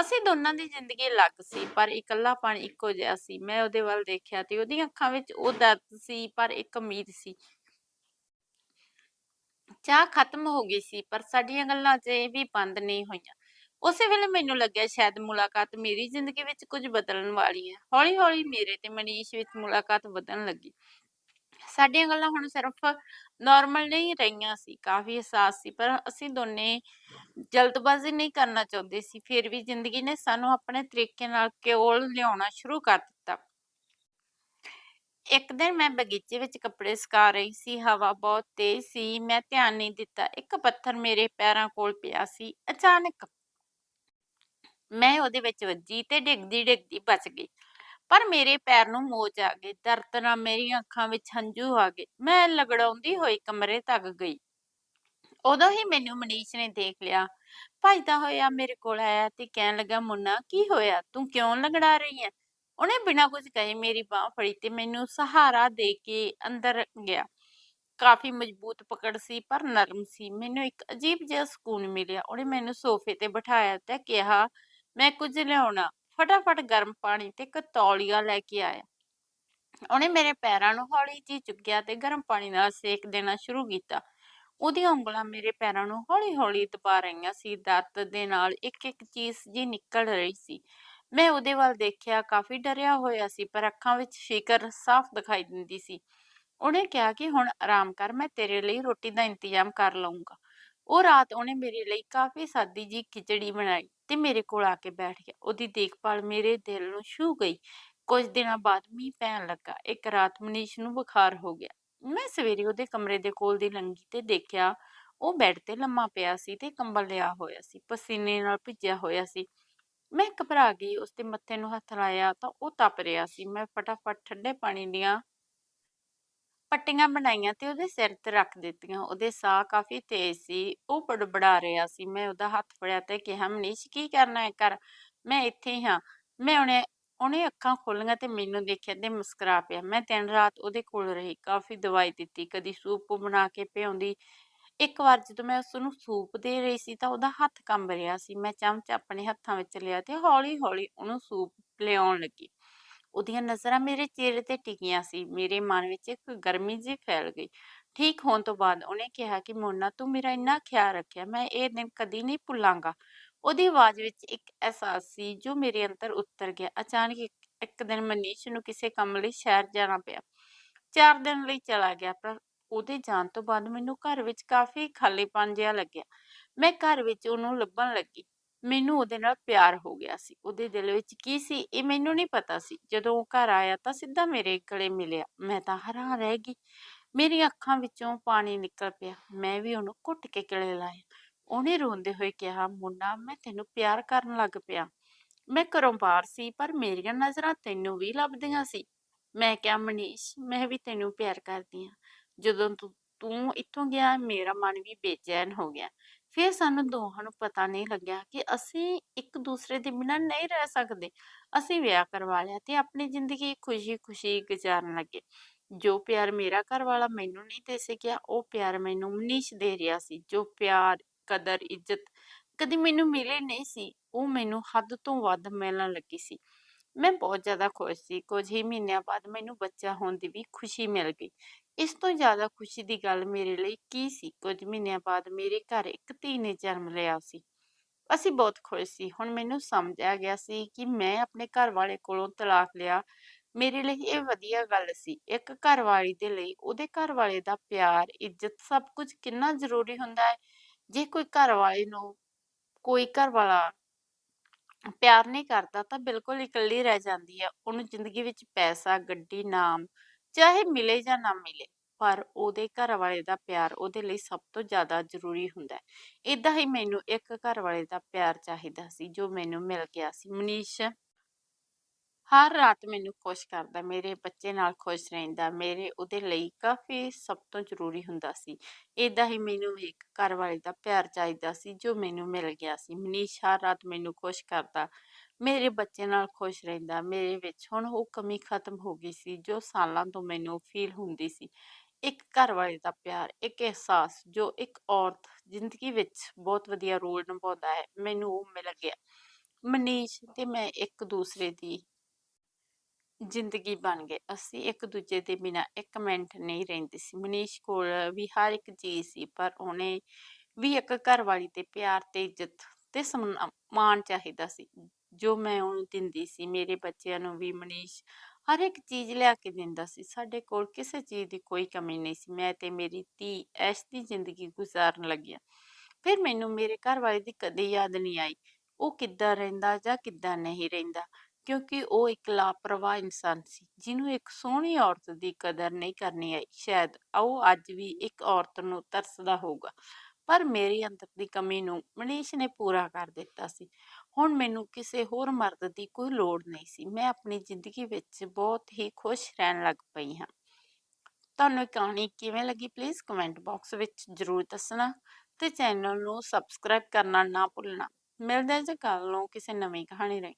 ਅਸੀਂ ਦੋਨਾਂ ਦੀ ਜ਼ਿੰਦਗੀ ਅਲੱਗ ਸੀ ਪਰ ਇਕੱਲਾਪਣ ਇੱਕੋ ਜਿਹਾ ਸੀ। ਮੈਂ ਉਹਦੇ ਵੱਲ ਦੇਖਿਆ ਤੇ ਉਹਦੀਆਂ ਅੱਖਾਂ ਵਿੱਚ ਉਹ ਦਰਦ ਸੀ ਪਰ ਇੱਕ ਉਮੀਦ ਸੀ। ਚਾਹ ਖ਼ਤਮ ਹੋ ਗਈ ਸੀ ਪਰ ਸਾਡੀਆਂ ਗੱਲਾਂ ਅਜੇ ਵੀ ਬੰਦ ਨਹੀਂ ਹੋਈਆਂ। ਉਸੇ ਵੇਲੇ ਮੈਨੂੰ ਲੱਗਿਆ ਸ਼ਾਇਦ ਮੁਲਾਕਾਤ ਮੇਰੀ ਜ਼ਿੰਦਗੀ ਵਿੱਚ ਕੁਝ ਬਦਲਣ ਵਾਲੀ ਹੈ। ਹੌਲੀ-ਹੌਲੀ ਮੇਰੇ ਤੇ ਮਨੀਸ਼ ਵਿੱਚ ਮੁਲਾਕਾਤ ਵਧਣ ਲੱਗੀ। ਸਾਡੀਆਂ ਗੱਲਾਂ ਹੁਣ ਸਿਰਫ਼ ਨਾਰਮਲ ਨਹੀਂ ਰਹੀਆਂ ਸੀ, ਕਾਫ਼ੀ ਅਹਿਸਾਸ ਸੀ ਪਰ ਅਸੀਂ ਦੋਨੇ ਜਲਦਬਾਜ਼ੀ ਨਹੀਂ ਕਰਨਾ ਚਾਹੁੰਦੇ ਸੀ। ਫਿਰ ਵੀ ਜ਼ਿੰਦਗੀ ਨੇ ਸਾਨੂੰ ਆਪਣੇ ਤਰੀਕੇ ਨਾਲ ਕੋਲ ਲਿਆਉਣਾ ਸ਼ੁਰੂ ਕਰ ਇੱਕ ਦਿਨ ਮੈਂ ਬਗੀਚੇ ਵਿੱਚ ਕੱਪੜੇ ਸੁਕਾ ਰਹੀ ਸੀ। ਹਵਾ ਬਹੁਤ ਤੇਜ਼ ਸੀ। ਮੈਂ ਧਿਆਨ ਨਹੀਂ ਦਿੱਤਾ। ਇੱਕ ਪੱਥਰ ਮੇਰੇ ਪੈਰਾਂ ਕੋਲ ਪਿਆ ਸੀ। ਅਚਾਨਕ ਮੈਂ ਉਹਦੇ ਵਿੱਚ ਵੱਜੀ ਤੇ ਡਿੱਗਦੀ-ਡਿੱਗਦੀ ਬਚ ਗਈ। ਪਰ ਮੇਰੇ ਪੈਰ ਨੂੰ ਮੋਚ ਆ ਗਈ। ਦਰਦ ਨਾਲ ਮੇਰੀਆਂ ਅੱਖਾਂ ਵਿੱਚ ਹੰਝੂ ਆ ਗਏ। ਮੈਂ ਲਗੜਾਉਂਦੀ ਹੋਈ ਕਮਰੇ ਤੱਕ ਗਈ। ਉਦੋਂ ਹੀ ਮੈਨੂੰ ਮਨੀਸ਼ ਨੇ ਦੇਖ ਲਿਆ। ਭੱਜਦਾ ਹੋਇਆ ਮੇਰੇ ਕੋਲ ਆਇਆ ਤੇ ਕਹਿਣ ਲੱਗਾ, ਮੁੰਨਾ ਕੀ ਹੋਇਆ? ਤੂੰ ਕਿਉਂ ਲੰਗੜਾ ਰਹੀ ਹੈ?" ਉਹਨੇ ਬਿਨਾਂ ਕੁਝ ਕਹੇ ਮੇਰੀ ਬਾਂਹ ਫੜੀ ਤੇ ਮੈਨੂੰ ਸਹਾਰਾ ਦੇ ਕੇ ਅੰਦਰ ਗਿਆ। ਕਾਫ਼ੀ ਮਜ਼ਬੂਤ ਪਕੜ ਸੀ ਪਰ ਨਰਮ ਸੀ। ਮੈਨੂੰ ਇੱਕ ਅਜੀਬ ਜਿਹਾ ਸਕੂਨ ਮਿਲਿਆ। ਉਹਨੇ ਮੈਨੂੰ ਸੋਫੇ ਤੇ ਬਿਠਾਇਆ ਤੇ ਕਿਹਾ, "ਮੈਂ ਕੁਝ ਲਿਆਉਣਾ।" ਫਟਾਫਟ ਗਰਮ ਪਾਣੀ ਤੇ ਇੱਕ ਲੈ ਕੇ ਆਇਆ। ਉਹਨੇ ਮੇਰੇ ਪੈਰਾਂ ਨੂੰ ਹੌਲੀ ਜੀ ਚੁੱਕਿਆ ਤੇ ਗਰਮ ਪਾਣੀ ਨਾਲ ਸੇਕ ਦੇਣਾ ਸ਼ੁਰੂ ਕੀਤਾ। ਉਹਦੀਆਂ ਉਂਗਲਾਂ ਮੇਰੇ ਪੈਰਾਂ ਨੂੰ ਹੌਲੀ-ਹੌਲੀ ਦਬਾ ਰਹੀਆਂ ਸੀ। ਦਰਦ ਦੇ ਨਾਲ ਇੱਕ-ਇੱਕ ਚੀਜ਼ ਜਿਹੀ ਨਿਕਲ ਰਹੀ ਸੀ। ਮੈਂ ਉਹਦੇ ਵੱਲ ਦੇਖਿਆ, ਕਾਫ਼ੀ ਡਰਿਆ ਹੋਇਆ ਸੀ, ਪਰ ਅੱਖਾਂ ਵਿੱਚ ਫ਼ਿਕਰ ਸਾਫ਼ ਦਿਖਾਈ ਦਿੰਦੀ ਸੀ। ਉਹਨੇ ਕਿਹਾ ਕਿ ਹੁਣ ਆਰਾਮ ਕਰ, ਮੈਂ ਤੇਰੇ ਲਈ ਰੋਟੀ ਦਾ ਇੰਤਜ਼ਾਮ ਕਰ ਲਊਂਗਾ। ਉਹ ਰਾਤ ਉਹਨੇ ਮੇਰੇ ਲਈ ਕਾਫ਼ੀ ਸਾਦੀ ਜਿਹੀ ਖਿਚੜੀ ਬਣਾਈ ਤੇ ਮੇਰੇ ਕੋਲ ਆ ਕੇ ਬੈਠ ਗਿਆ। ਉਹਦੀ ਦੇਖਭਾਲ ਮੇਰੇ ਦਿਲ ਨੂੰ ਛੂਹ ਗਈ। ਕੁਝ ਦਿਨਾਂ ਬਾਅਦ ਮੀਂਹ ਪੈਣ ਲੱਗਾ। ਇੱਕ ਰਾਤ ਮਨੀਸ਼ ਨੂੰ ਬੁਖਾਰ ਹੋ ਗਿਆ। ਮੈਂ ਸਵੇਰੇ ਉਹਦੇ ਕਮਰੇ ਦੇ ਕੋਲ ਦੀ ਲੰਘੀ ਤੇ ਦੇਖਿਆ ਉਹ ਬੈੱਡ ਤੇ ਲੰਮਾ ਪਿਆ ਸੀ ਤੇ ਕੰਬਲ ਲਿਆ ਹੋਇਆ ਸੀ, ਪਸੀਨੇ ਨਾਲ ਭਿੱਜਿਆ ਹੋਇਆ ਸੀ। ਮੈਂ ਘਬਰਾ ਗਈ, ਉਸਦੇ ਮੱਥੇ ਨੂੰ ਹੱਥ ਲਾਇਆ ਤਾਂ ਉਹ ਤਪ ਰਿਹਾ ਸੀ। ਮੈਂ ਫਟਾਫਟ ਠੰਡੇ ਪਾਣੀ ਦੀਆਂ ਪੱਟੀਆਂ ਬਣਾਈਆਂ ਤੇ ਉਹਦੇ ਸਿਰ ਤੇ ਰੱਖ ਦਿੱਤੀਆਂ। ਉਹਦੇ ਸਾਹ ਕਾਫ਼ੀ ਤੇਜ਼ ਸੀ। ਉਹ ਬੜਬੜਾ ਰਿਹਾ ਸੀ। ਮੈਂ ਉਹਦਾ ਹੱਥ ਫੜਿਆ ਤੇ ਕਿਹਾ, ਮਨੀਸ਼ ਕੀ ਕਰਨਾ ਹੈ ਕਰ, ਮੈਂ ਇੱਥੇ ਹੀ ਹਾਂ। ਮੈਂ ਉਹਨੇ ਉਹਨੇ ਅੱਖਾਂ ਖੋਲੀਆਂ ਤੇ ਮੈਨੂੰ ਦੇਖਿਆ ਤੇ ਮੁਸਕਰਾ ਪਿਆ। ਮੈਂ ਦਿਨ ਰਾਤ ਉਹਦੇ ਕੋਲ ਰਹੀ, ਕਾਫ਼ੀ ਦਵਾਈ ਦਿੱਤੀ, ਕਦੀ ਸੂਪ ਬਣਾ ਕੇ ਪਿਆਉਂਦੀ। ਇੱਕ ਵਾਰ ਜਦੋਂ ਮੈਂ ਉਸਨੂੰ ਸੂਪ ਦੇ ਰਹੀ ਸੀ ਤਾਂ ਉਹਦਾ ਹੱਥ ਕੰਬ ਰਿਹਾ ਸੀ। ਮੈਂ ਚਮਚ ਆਪਣੇ ਹੱਥਾਂ ਵਿੱਚ ਲਿਆ ਤੇ ਹੌਲੀ-ਹੌਲੀ ਉਹਨੂੰ ਸੂਪ ਪਿਲਾਉਣ ਲੱਗੀ। ਉਹਦੀਆਂ ਨਜ਼ਰਾਂ ਮੇਰੇ ਚਿਹਰੇ ਤੇ ਟਿਕੀਆਂ ਸੀ। ਮੇਰੇ ਮਨ ਵਿੱਚ ਇੱਕ ਗਰਮੀ ਜਿਹੀ ਫੈਲ ਗਈ। ਠੀਕ ਹੋਣ ਤੋਂ ਬਾਅਦ ਉਹਨੇ ਕਿਹਾ ਕਿ ਮੋਨਾ ਤੂੰ ਮੇਰਾ ਇੰਨਾ ਖਿਆਲ ਰੱਖਿਆ, ਮੈਂ ਇਹ ਦਿਨ ਕਦੀ ਨਹੀਂ ਭੁੱਲਾਂਗਾ। ਉਹਦੀ ਆਵਾਜ਼ ਵਿੱਚ ਇੱਕ ਅਹਿਸਾਸ ਸੀ ਜੋ ਮੇਰੇ ਅੰਦਰ ਉਤਰ ਗਿਆ। ਅਚਾਨਕ ਇੱਕ, ਇੱਕ ਦਿਨ ਮਨੀਸ਼ ਨੂੰ ਕਿਸੇ ਕੰਮ ਲਈ ਸ਼ਹਿਰ ਜਾਣਾ ਪਿਆ। ਚਾਰ ਦਿਨ ਲਈ ਚਲਾ ਗਿਆ ਪਰ ਉਹਦੇ ਜਾਣ ਤੋਂ ਬਾਅਦ ਮੈਨੂੰ ਘਰ ਵਿੱਚ ਕਾਫ਼ੀ ਖਾਲੀਪਨ ਜਿਹਾ ਲੱਗਿਆ। ਮੈਂ ਘਰ ਵਿੱਚ ਉਹਨੂੰ ਲੱਭਣ ਲੱਗੀ। ਮੈਨੂੰ ਉਹਦੇ ਨਾਲ ਪਿਆਰ ਹੋ ਗਿਆ ਸੀ। ਉਹਦੇ ਦਿਲ ਵਿੱਚ ਕੀ ਸੀ ਇਹ ਮੈਨੂੰ ਨਹੀਂ ਪਤਾ ਸੀ। ਜਦੋਂ ਉਹ ਘਰ ਆਇਆ ਤਾਂ ਸਿੱਧਾ ਮੇਰੇ ਗਲੇ ਮਿਲਿਆ। ਮੈਂ ਤਾਂ ਹੈਰਾਨ ਰਹਿ ਗਈ। ਮੇਰੀਆਂ ਅੱਖਾਂ ਵਿੱਚੋਂ ਪਾਣੀ ਨਿਕਲ ਪਿਆ। ਮੈਂ ਵੀ ਉਹਨੂੰ ਘੁੱਟ ਕੇ ਗਲੇ ਲਾਇਆ। ਉਹਨੇ ਰੋਂਦੇ ਹੋਏ ਕਿਹਾ, ਮੋਨਾ ਮੈਂ ਤੈਨੂੰ ਪਿਆਰ ਕਰਨ ਲੱਗ ਪਿਆ। ਮੈਂ ਘਰੋਂ ਬਾਹਰ ਸੀ ਪਰ ਮੇਰੀਆਂ ਨਜ਼ਰਾਂ ਤੈਨੂੰ ਵੀ ਲੱਭਦੀਆਂ ਸੀ। ਮੈਂ ਕਿਹਾ, ਮਨੀਸ਼ ਮੈਂ ਵੀ ਤੈਨੂੰ ਪਿਆਰ ਕਰਦੀ ਹਾਂ। ਜਦੋਂ ਤੂੰ ਤੂੰ ਇੱਥੋਂ ਗਿਆ ਮੇਰਾ ਮਨ ਵੀ ਬੇਚੈਨ ਹੋ ਗਿਆ। ਫਿਰ ਸਾਨੂੰ ਦੋਹਾਂ ਨੂੰ ਪਤਾ ਨਹੀਂ ਲੱਗਿਆ ਕਿ ਅਸੀਂ ਇੱਕ ਦੂਸਰੇ ਦੇ ਬਿਨਾਂ ਨਹੀਂ ਰਹਿ ਸਕਦੇ। ਅਸੀਂ ਵਿਆਹ ਕਰਵਾ ਲਿਆ ਤੇ ਆਪਣੀ ਜ਼ਿੰਦਗੀ ਖੁਸ਼ੀ-ਖੁਸ਼ੀ ਗੁਜ਼ਾਰਨ ਲੱਗੇ। ਜੋ ਪਿਆਰ ਮੇਰਾ ਘਰਵਾਲਾ ਮੈਨੂੰ ਨਹੀਂ ਦੇ ਸਕਿਆ, ਉਹ ਪਿਆਰ ਮੈਨੂੰ ਮਨੀਸ਼ ਦੇ ਰਿਹਾ ਸੀ। ਜੋ ਪਿਆਰ, ਕਦਰ, ਇੱਜ਼ਤ ਕਦੀ ਮੈਨੂੰ ਮਿਲੇ ਨਹੀਂ ਸੀ, ਉਹ ਮੈਨੂੰ ਹੱਦ ਤੋਂ ਵੱਧ ਮਿਲਣ ਲੱਗੀ ਸੀ। ਮੈਂ ਬਹੁਤ ਜ਼ਿਆਦਾ ਖੁਸ਼ ਸੀ। ਕੁਝ ਹੀ ਮਹੀਨਿਆਂ ਬਾਅਦ ਮੈਨੂੰ ਬੱਚਾ ਹੋਣ ਦੀ ਵੀ ਖੁਸ਼ੀ ਮਿਲ ਗਈ। ਇਸ ਤੋਂ ਜ਼ਿਆਦਾ ਖੁਸ਼ੀ ਦੀ ਗੱਲ ਮੇਰੇ ਲਈ ਕੀ ਸੀ। ਕੁਝ ਮਹੀਨਿਆਂ ਬਾਅਦ ਮੇਰੇ ਘਰ ਇੱਕ ਧੀ ਨੇ ਜਨਮ ਲਿਆ ਸੀ। ਅਸੀਂ ਬਹੁਤ ਖੁਸ਼ ਸੀ। ਹੁਣ ਮੈਨੂੰ ਸਮਝ ਆ ਗਿਆ ਸੀ ਕਿ ਮੈਂ ਆਪਣੇ ਘਰਵਾਲੇ ਕੋਲੋਂ ਤਲਾਕ ਲਿਆ ਮੇਰੇ ਲਈ ਇਹ ਵਧੀਆ ਗੱਲ ਸੀ। ਇੱਕ ਘਰਵਾਲੀ ਦੇ ਲਈ ਉਹਦੇ ਘਰਵਾਲੇ ਦਾ ਪਿਆਰ, ਇੱਜ਼ਤ ਸਭ ਕੁਝ ਕਿੰਨਾ ਜ਼ਰੂਰੀ ਹੁੰਦਾ ਹੈ। ਜੇ ਕੋਈ ਘਰਵਾਲੀ ਨੂੰ ਕੋਈ ਘਰਵਾਲਾ ਪਿਆਰ ਨਹੀਂ ਕਰਦਾ ਤਾਂ ਬਿਲਕੁਲ ਇਕੱਲੀ ਰਹਿ ਜਾਂਦੀ ਹੈ। ਉਹਨੂੰ ਜ਼ਿੰਦਗੀ ਵਿੱਚ ਪੈਸਾ, ਗੱਡੀ, ਨਾਮ ਚਾਹੇ ਮਿਲੇ ਜਾਂ ਨਾ ਮਿਲੇ ਪਰ ਉਹਦੇ ਘਰ ਵਾਲੇ ਦਾ ਪਿਆਰ ਉਹਦੇ ਲਈ ਸਭ ਤੋਂ ਜ਼ਿਆਦਾ ਜ਼ਰੂਰੀ ਹੁੰਦਾ ਹੈ। ਏਦਾਂ ਹੀ ਮੈਨੂੰ ਇੱਕ ਘਰਵਾਲੇ ਦਾ ਪਿਆਰ ਚਾਹੀਦਾ ਸੀ ਜੋ ਮੈਨੂੰ ਮਿਲ ਗਿਆ ਸੀ। ਮਨੀਸ਼ ਹਰ ਰਾਤ ਮੈਨੂੰ ਖੁਸ਼ ਕਰਦਾ, ਮੇਰੇ ਬੱਚੇ ਨਾਲ ਖੁਸ਼ ਰਹਿੰਦਾ, ਮੇਰੇ ਉਹਦੇ ਲਈ ਕਾਫ਼ੀ ਸਭ ਤੋਂ ਜ਼ਰੂਰੀ ਹੁੰਦਾ ਸੀ। ਏਦਾਂ ਹੀ ਮੈਨੂੰ ਇੱਕ ਘਰ ਵਾਲੇ ਦਾ ਪਿਆਰ ਚਾਹੀਦਾ ਸੀ ਜੋ ਮੈਨੂੰ ਮਿਲ ਗਿਆ ਸੀ। ਮਨੀਸ਼ ਹਰ ਰਾਤ ਮੈਨੂੰ ਖੁਸ਼ ਕਰਦਾ, ਮੇਰੇ ਬੱਚੇ ਨਾਲ ਖੁਸ਼ ਰਹਿੰਦਾ। ਮੇਰੇ ਵਿੱਚ ਹੁਣ ਉਹ ਕਮੀ ਖਤਮ ਹੋ ਗਈ ਸੀ ਜੋ ਸਾਲਾਂ ਤੋਂ ਮੈਨੂੰ ਫੀਲ ਹੁੰਦੀ ਸੀ। ਇੱਕ ਘਰ ਵਾਲੇ ਦਾ ਪਿਆਰ, ਇੱਕ ਅਹਿਸਾਸ ਜੋ ਇੱਕ ਔਰਤ ਜ਼ਿੰਦਗੀ ਵਿੱਚ ਬਹੁਤ ਵਧੀਆ ਰੋਲ ਨਿਭਾਉਂਦਾ ਹੈ, ਮੈਨੂੰ ਉਹ ਮਿਲ ਗਿਆ। ਮਨੀਸ਼ ਤੇ ਮੈਂ ਇੱਕ ਦੂਸਰੇ ਦੀ ਜ਼ਿੰਦਗੀ ਬਣ ਗਏ। ਅਸੀਂ ਇੱਕ ਦੂਜੇ ਦੇ ਬਿਨਾਂ ਇੱਕ ਮਿੰਟ ਨਹੀਂ ਰਹਿੰਦੇ ਸੀ। ਮਨੀਸ਼ ਕੋਲ ਵੀ ਹਰ ਇੱਕ ਚੀਜ਼ ਸੀ ਪਰ ਉਹਨੇ ਵੀ ਇੱਕ ਘਰਵਾਲੀ ਤੇ ਪਿਆਰ ਤੇ ਇੱਜ਼ਤ ਤੇ ਸਨਮਾਨ ਚਾਹੀਦਾ ਸੀ ਜੋ ਮੈਂ ਉਹਨੂੰ ਦਿੰਦੀ ਸੀ। ਮੇਰੇ ਬੱਚਿਆਂ ਨੂੰ ਵੀ ਮਨੀਸ਼, ਹਰ ਇੱਕ ਚੀਜ਼ ਲਿਆ ਕੇ ਦਿੰਦਾ ਸੀ। ਸਾਡੇ ਕੋਲ ਕਿਸੇ ਚੀਜ਼ ਦੀ ਕੋਈ ਕਮੀ ਨਹੀਂ ਸੀ। ਮੈਂ ਤੇ ਮੇਰੀ ਧੀ ਐਸ਼ ਦੀ ਜ਼ਿੰਦਗੀ ਗੁਜ਼ਾਰਨ ਲੱਗੀਆਂ। ਫਿਰ ਮੈਨੂੰ ਮੇਰੇ ਘਰਵਾਲੇ ਦੀ ਕਦੇ ਯਾਦ ਨਹੀਂ ਆਈ। ਉਹ ਕਿੱਦਾਂ ਰਹਿੰਦਾ ਜਾਂ ਕਿੱਦਾਂ ਨਹੀਂ ਰਹਿੰਦਾ, ਕਿਉਂਕਿ ਉਹ ਇੱਕ ਲਾਪਰਵਾਹ ਇਨਸਾਨ ਸੀ, ਜਿਹਨੂੰ ਇੱਕ ਸੋਹਣੀ ਔਰਤ ਦੀ ਕਦਰ ਨਹੀਂ ਕਰਨੀ ਆਈ। ਸ਼ਾਇਦ ਉਹ ਅੱਜ ਵੀ ਇੱਕ ਔਰਤ ਨੂੰ ਤਰਸਦਾ ਹੋਊਗਾ ਪਰ ਮੇਰੀ ਅੰਦਰ ਦੀ ਕਮੀ ਨੂੰ ਮਨੀਸ਼ ਨੇ ਪੂਰਾ ਕਰ ਦਿੱਤਾ ਸੀ। ਹੁਣ ਮੈਨੂੰ ਕਿਸੇ ਹੋਰ ਮਰਦ ਦੀ ਕੋਈ ਲੋੜ ਨਹੀਂ ਸੀ। ਮੈਂ ਆਪਣੀ ਜ਼ਿੰਦਗੀ ਵਿੱਚ ਬਹੁਤ ਹੀ ਖੁਸ਼ ਰਹਿਣ ਲੱਗ ਪਈ ਹਾਂ। ਤੁਹਾਨੂੰ ਇਹ ਕਹਾਣੀ ਕਿਵੇਂ ਲੱਗੀ ਪਲੀਜ਼ ਕਮੈਂਟ ਬਾਕਸ ਵਿੱਚ ਜ਼ਰੂਰ ਦੱਸਣਾ ਤੇ ਚੈਨਲ ਨੂੰ ਸਬਸਕ੍ਰਾਈਬ ਕਰਨਾ ਨਾ ਭੁੱਲਣਾ। ਮਿਲਦੇ ਹਾਂ ਜੀ ਕੱਲ੍ਹ ਨੂੰ ਕਿਸੇ ਨਵੀਂ ਕਹਾਣੀ ਰਾਹੀਂ।